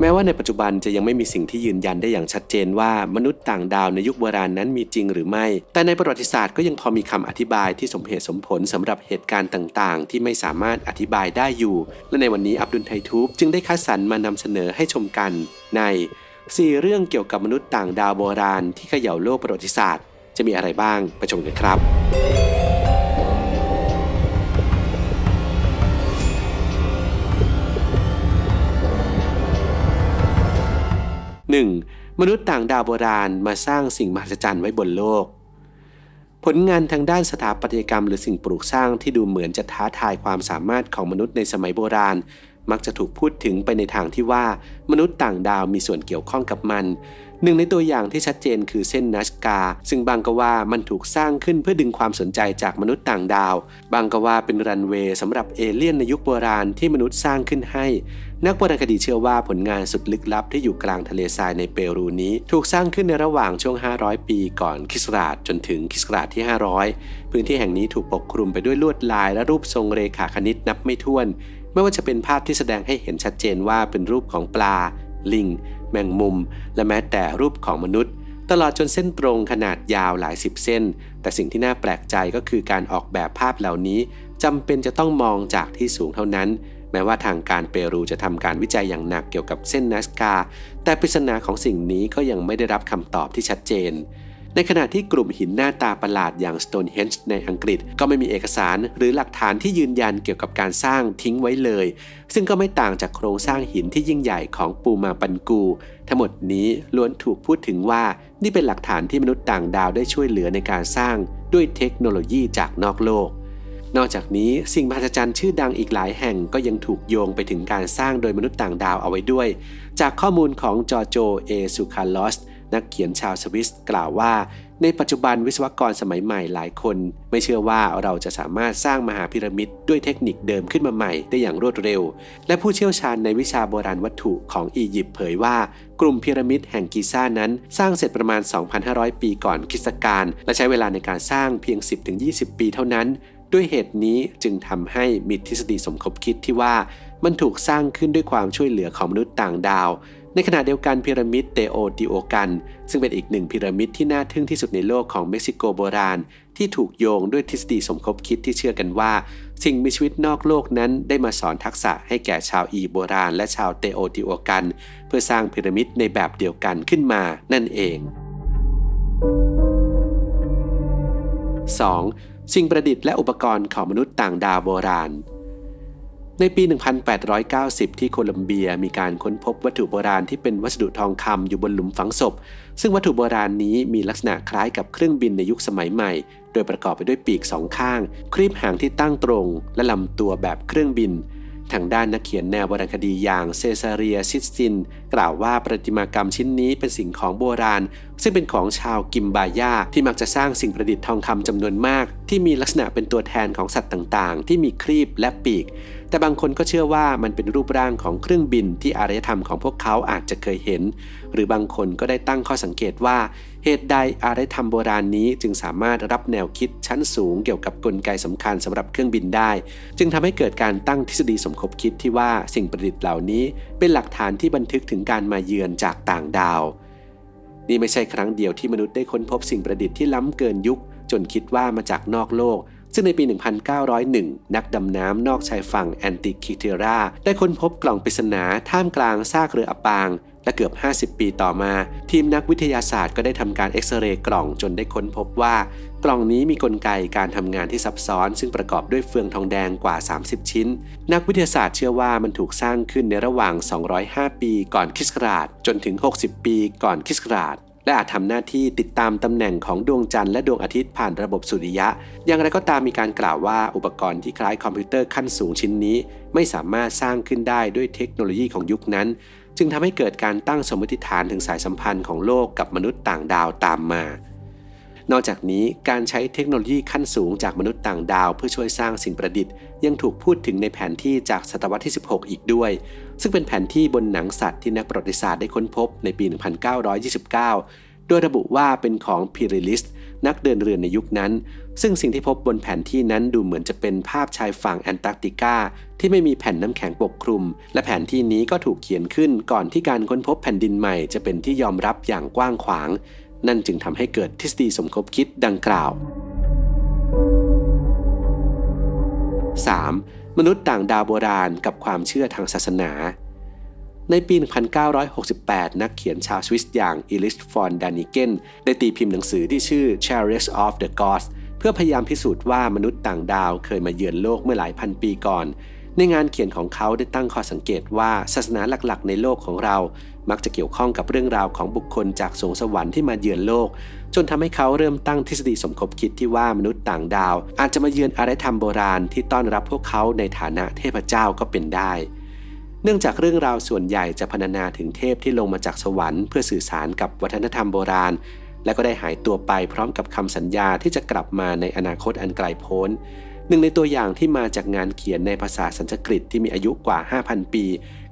แม้ว่าในปัจจุบันจะยังไม่มีสิ่งที่ยืนยันได้อย่างชัดเจนว่ามนุษย์ต่างดาวในยุคโบราณนั้นมีจริงหรือไม่ แต่ในประวัติศาสตร์ก็ยังพอมีคำอธิบายที่สมเหตุสมผลสำหรับเหตุการณ์ต่างๆ ที่ไม่สามารถอธิบายได้อยู่ และในวันนี้อับดุลไททูบจึงได้คัดสรรมานำเสนอให้ชมกัน ใน4เรื่องเกี่ยวกับมนุษย์ต่างดาวโบราณที่เขย่าโลกประวัติศาสตร์ จะมีอะไรบ้างไปชมกันครับ 1. มนุษย์ต่างดาวโบราณมาสร้างสิ่งมหัศจรรย์ไว้บนโลก ผลงานทางด้านสถาปัตยกรรมหรือสิ่งปลูกสร้างที่ดูเหมือนจะท้าทายความสามารถของมนุษย์ในสมัยโบราณ มักจะถูกพูดถึงไปในทางที่ว่า มนุษย์ต่างดาวมีส่วนเกี่ยวข้องกับมัน หนึ่งในตัวอย่างที่ชัดเจนคือเส้นนัชกา ซึ่งบางก็ว่ามันถูกสร้างขึ้นเพื่อดึงความสนใจจากมนุษย์ต่างดาว บางก็ว่าเป็นรันเวย์สำหรับเอเลี่ยนในยุคโบราณที่มนุษย์สร้างขึ้นให้ นักโบรณคดีเชื่อว่าผลงานสุดลึกลับที่อยู่กลางทะเลทรายในเปรูนี้ ถูกสร้างขึ้นในระหว่างช่วง 500 ปีก่อนคริสต์ศักราชจนถึงคริสต์ศักราชที่ 500 พื้นที่แห่งนี้ถูกปกคลุมไปด้วยลวดลายและรูปทรงเรขาคณิตนับไม่ถ้วน ไม่ว่าจะเป็นภาพที่แสดงให้เห็นชัดเจนว่าเป็นรูปของปลา ลิง แมงมุม และแม้แต่รูปของมนุษย์ ตลอดจนเส้นตรงขนาดยาวหลายสิบเส้น แต่สิ่งที่น่าแปลกใจก็คือการออกแบบภาพเหล่านี้จำเป็นจะต้องมองจากที่สูงเท่านั้น แม้ว่าทางการเปรูจะทำการวิจัยอย่างหนักเกี่ยวกับเส้นนัสกา แต่ปริศนาของสิ่งนี้ก็ยังไม่ได้รับคำตอบที่ชัดเจน ในขณะที่กลุ่มหินหน้าตาประหลาดอย่าง Stonehenge ในอังกฤษ ก็ไม่มีเอกสารหรือหลักฐานที่ยืนยันเกี่ยวกับการสร้างทิ้งไว้เลย ซึ่งก็ไม่ต่างจากโครงสร้างหินที่ยิ่งใหญ่ของปูมาปันกู ทั้งหมดนี้ล้วนถูกพูดถึงว่านี่เป็นหลักฐานที่มนุษย์ต่างดาวได้ช่วยเหลือในการสร้างด้วยเทคโนโลยีจากนอกโลกนอกจากนี้สิ่งมหัศจรรย์ชื่อดังอีกหลายแห่งก็ยังถูกโยงไปถึงการสร้างโดยมนุษย์ต่างดาวเอาไว้ด้วย จากข้อมูลของจอโจ เอซูคาลอส นักเขียนชาวสวิสกล่าวว่า ในปัจจุบันวิศวกรสมัยใหม่หลายคน ไม่เชื่อว่าเราจะสามารถสร้างมหาพีระมิดด้วยเทคนิคเดิมขึ้นมาใหม่ได้อย่างรวดเร็ว และผู้เชี่ยวชาญในวิชาโบราณวัตถุของอียิปต์เผยว่า กลุ่มพีระมิดแห่งกิซ่านั้น สร้างเสร็จประมาณ 2,500 ปีก่อนคริสตกาลและใช้เวลาในการสร้างเพียง 10-20 ปีเท่านั้น ด้วยเหตุนี้จึงทำให้มีทฤษฎีสมคบคิดที่ว่ามันถูกสร้างขึ้นด้วยความช่วยเหลือของมนุษย์ต่างดาว ในขณะเดียวกันพีระมิดเตโอติโอกัน ซึ่งเป็นอีกหนึ่งพีระมิดที่น่าทึ่งที่สุดในโลกของเม็กซิโกโบราณ ที่ถูกโยงด้วยทฤษฎีสมคบคิดที่เชื่อกันว่า สิ่งมีชีวิตนอกโลกนั้นได้มาสอนทักษะให้แก่ชาวอีโบราณ และชาวเตโอติโอกัน เพื่อสร้างพีระมิดในแบบเดียวกันขึ้นมานั่นเอง 2. สิ่งประดิษฐ์และอุปกรณ์ของมนุษย์ต่างดาวโบราณ ในปี 1890 ที่โคลัมเบียมีการค้นพบวัตถุโบราณที่เป็นวัสดุทองคำอยู่บนหลุมฝังศพ ซึ่งวัตถุโบราณนี้มีลักษณะคล้ายกับเครื่องบินในยุคสมัยใหม่ โดยประกอบไปด้วยปีกสองข้าง ครีบหางที่ตั้งตรง และลำตัวแบบเครื่องบิน ทางด้านนักเขียนแนววรรณคดีอย่างเซซาเรียซิสติน กล่าวว่าประติมากรรมชิ้นนี้เป็นสิ่งของโบราณ ซึ่งเป็นของชาวกิมบายาที่มักจะสร้างสิ่งประดิษฐ์ทองคำจำนวนมากที่มีลักษณะเป็นตัวแทนของสัตว์ต่างๆ ที่มีครีบและปีก แต่บางคนก็เชื่อว่ามันเป็นรูปร่างของเครื่องบินที่อารยธรรมของพวกเขาอาจจะเคยเห็น หรือบางคนก็ได้ตั้งข้อสังเกตว่า เหตุใดอารยธรรมโบราณนี้จึงสามารถรับแนวคิดชั้นสูงเกี่ยวกับกลไกสำคัญสำหรับเครื่องบินได้ จึงทำให้เกิดการตั้งทฤษฎีสมคบคิดที่ว่าสิ่งประดิษฐ์เหล่านี้เป็นหลักฐานที่บันทึกถึงการมาเยือนจากต่างดาว นี่ไม่ใช่ครั้งเดียวที่มนุษย์ได้ค้นพบสิ่งประดิษฐ์ที่ล้ำเกินยุค จนคิดว่ามาจากนอกโลก ซึ่งในปี 1901 นักดำน้ำนอกชายฝั่งแอนติคิเทราได้ค้นพบกล่องปริศนาท่ามกลางซากเรืออับปาง และเกือบ 50 ปีต่อมา ทีมนักวิทยาศาสตร์ก็ได้ทำการเอ็กซเรย์กล่องจนได้ค้นพบว่า กล่องนี้มีกลไกการทำงานที่ซับซ้อน ซึ่งประกอบด้วยเฟืองทองแดงกว่า 30 ชิ้น นักวิทยาศาสตร์เชื่อว่ามันถูกสร้างขึ้นในระหว่าง 205 ปี ก่อนคริสต์ศักราชจนถึง 60 ปี ก่อนคริสต์ศักราช และอาจทำหน้าที่ติดตามตำแหน่งของดวงจันทร์และดวงอาทิตย์ผ่านระบบสุริยะ อย่างไรก็ตามมีการกล่าวว่าอุปกรณ์ที่คล้ายคอมพิวเตอร์ขั้นสูงชิ้นนี้ ไม่สามารถสร้างขึ้นได้ด้วยเทคโนโลยีของยุคนั้น จึงทำให้เกิดการตั้งสมมติฐานถึงสายสัมพันธ์ของโลกกับมนุษย์ต่างดาวตามมา นอกจากนี้การใช้เทคโนโลยีขั้นสูงจากมนุษย์ต่างดาว เพื่อช่วยสร้างสิ่งประดิษฐ์ ยังถูกพูดถึงในแผนที่จากศตวรรษที่ 16 อีกด้วย ซึ่งเป็นแผนที่บนหนังสัตว์ที่นักประวัติศาสตร์ได้ค้นพบในปี 1929 โดยระบุว่าเป็นของพิริลิสนักเดินเรือนในยุคนั้น ซึ่งสิ่งที่พบบนแผนที่นั้นดูเหมือนจะเป็นภาพชายฝั่งแอนตาร์กติกาที่ไม่มีแผ่นน้ำแข็งปกคลุม และแผนที่นี้ก็ถูกเขียนขึ้นก่อนที่การค้นพบแผ่นดินใหม่จะเป็นที่ยอมรับอย่างกว้างขวาง นั่นจึงทำให้เกิดทฤษฎีสมคบคิดดังกล่าว 3. มนุษย์ต่างดาวโบราณกับความเชื่อทางศาสนา ในปี 1968 นักเขียนชาวสวิสอย่างอิลิชฟอนดานิเกนได้ตีพิมพ์หนังสือที่ชื่อ Chariots of the Gods เพื่อพยายามพิสูจน์ว่ามนุษย์ต่างดาวเคยมาเยือนโลกเมื่อหลายพันปีก่อน ในงานเขียนของเขาได้ตั้งข้อสังเกตว่าศาสนาหลักๆ ในโลกของเรา มักจะเกี่ยวข้องกับเรื่องราวของบุคคลจากสวงสวรรค์ที่มาเยือนโลก จนทำให้เขาเริ่มตั้งทฤษฎีสมคบคิดที่ว่ามนุษย์ต่างดาว อาจจะมาเยือนอารยธรรมโบราณที่ต้อนรับพวกเขาในฐานะเทพเจ้าก็เป็นได้ เนื่องจากเรื่องราวส่วนใหญ่จะพรรณนาถึงเทพที่ลงมาจากสวรรค์เพื่อสื่อสารกับวัฒนธรรมโบราณ และก็ได้หายตัวไปพร้อมกับคำสัญญาที่จะกลับมาในอนาคตอันไกลโพ้นหนึ่งในตัวอย่างที่มาจากงานเขียนในภาษาสันสกฤตที่มีอายุกว่า 5,000 ปี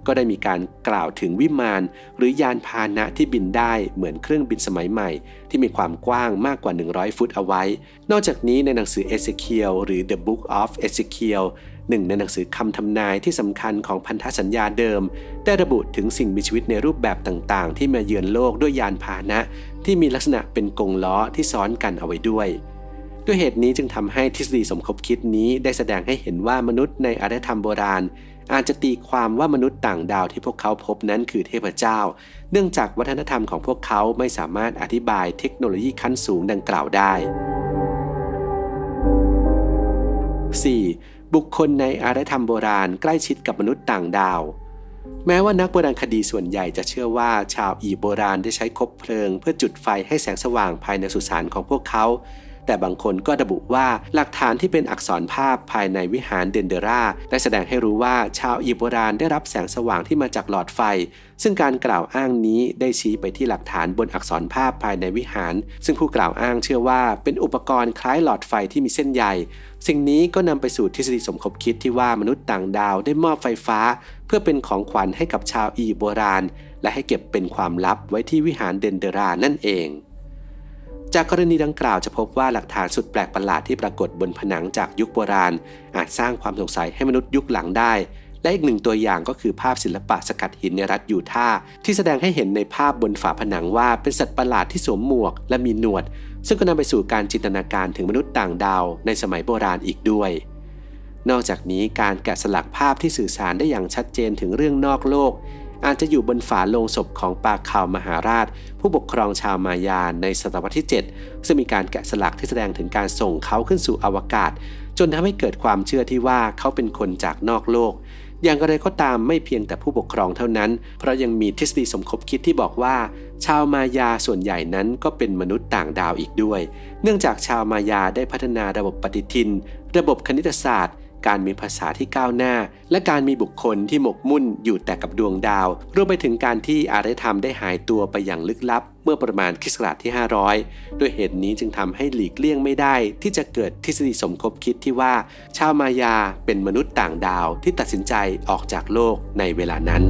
ก็ได้มีการกล่าวถึงวิมาน หรือยานพาหนะที่บินได้เหมือนเครื่องบินสมัยใหม่ ที่มีความกว้างมากกว่า 100 ฟุตเอาไว้ นอกจากนี้ในหนังสือเอเซเคียลหรือ The Book of Ezekiel หนึ่งในหนังสือคำทำนายที่สำคัญของพันธสัญญาเดิม ได้ระบุถึงสิ่งมีชีวิตในรูปแบบต่างๆ ที่มาเยือนโลกด้วยยานพาหนะ ที่มีลักษณะเป็นกงล้อที่ซ้อนกันเอาไว้ด้วยด้วยเหตุนี้จึงทำให้ทฤษฎีสมคบคิดนี้ได้แสดงให้เห็นว่ามนุษย์ในอารยธรรมโบราณ อาจจะตีความว่ามนุษย์ต่างดาวที่พวกเขาพบนั้นคือเทพเจ้า เนื่องจากวัฒนธรรมของพวกเขาไม่สามารถอธิบายเทคโนโลยีขั้นสูงดังกล่าวได้ 4. บุคคลในอารยธรรมโบราณใกล้ชิดกับมนุษย์ต่างดาว แม้ว่านักโบราณคดีส่วนใหญ่จะเชื่อว่าชาวอียิปต์โบราณได้ใช้คบเพลิง เพื่อจุดไฟให้แสงสว่างภายในสุสานของพวกเขา แต่บางคนก็ระบุว่าหลักฐานที่เป็นอักษรภาพภายในวิหารเดนเดราได้แสดงให้รู้ว่าชาวอียิปต์โบราณได้รับแสงสว่างที่มาจากหลอดไฟ ซึ่งการกล่าวอ้างนี้ได้ชี้ไปที่หลักฐานบนอักษรภาพภายในวิหาร ซึ่งผู้กล่าวอ้างเชื่อว่าเป็นอุปกรณ์คล้ายหลอดไฟที่มีเส้นใยสิ่งนี้ก็นำไปสู่ทฤษฎีสมคบคิดที่ว่ามนุษย์ต่างดาวได้มอบไฟฟ้า เพื่อเป็นของขวัญให้กับชาวอียิปต์โบราณ และให้เก็บเป็นความลับไว้ที่วิหารเดนเดรานั่นเอง จากกรณีดังกล่าวจะพบว่าหลักฐานสุดแปลกประหลาดที่ปรากฏบนผนังจากยุคโบราณ อาจสร้างความสงสัยให้มนุษย์ยุคหลังได้ และอีกหนึ่งตัวอย่างก็คือภาพศิลปะสกัดหินในรัฐยูทาห์ที่แสดงให้เห็นในภาพบนฝาผนังว่าเป็นสัตว์ประหลาดที่สวมหมวกและมีหนวด ซึ่งก็นำไปสู่การจินตนาการถึงมนุษย์ต่างดาว ในสมัยโบราณอีกด้วยนอกจากนี้การแกะสลักภาพที่สื่อสารได้อย่างชัดเจนถึงเรื่องนอกโลก อาจจะอยู่บนฝาโลงศพของปาข่าวมหาราช ผู้ปกครองชาวมายาในศตวรรษที่ 7 ซึ่งมีการแกะสลักที่แสดงถึงการส่งเขาขึ้นสู่อวกาศ จนทำให้เกิดความเชื่อที่ว่าเขาเป็นคนจากนอกโลก อย่างไรก็ตามไม่เพียงแต่ผู้ปกครองเท่านั้น เพราะยังมีทฤษฎีสมคบคิดที่บอกว่า ชาวมายาส่วนใหญ่นั้นก็เป็นมนุษย์ต่างดาวอีกด้วย เนื่องจากชาวมายาได้พัฒนาระบบปฏิทิน ระบบคณิตศาสตร์ การมีภาษาที่ก้าวหน้า และการมีบุคคลที่หมกมุ่นอยู่แต่กับดวงดาว รวมไปถึงการที่อารยธรรมได้หายตัวไปอย่างลึกลับ เมื่อประมาณคริสต์ศักราชที่ 500 ด้วยเหตุนี้จึงทำให้หลีกเลี่ยงไม่ได้ ที่จะเกิดทฤษฎีสมคบคิดที่ว่า ชาวมายาเป็นมนุษย์ต่างดาวที่ตัดสินใจออกจากโลกในเวลานั้น